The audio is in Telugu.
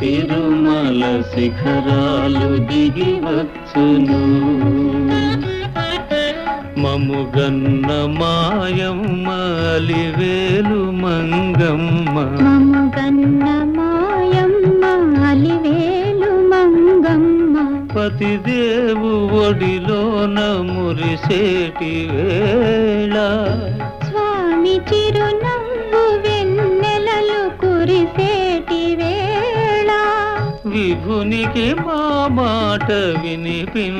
తిరుమల శిఖరాలు దిగి వచ్చును మముగన్న మాయమ్మ అలివేలు మంగమ్మ. మముగన్న మాయమ్మ అలివేలు మంగమ్మ. పతిదేవు ఒడిలోన మురిసేటి వేళ. విభునికి మా మాట వినిపిం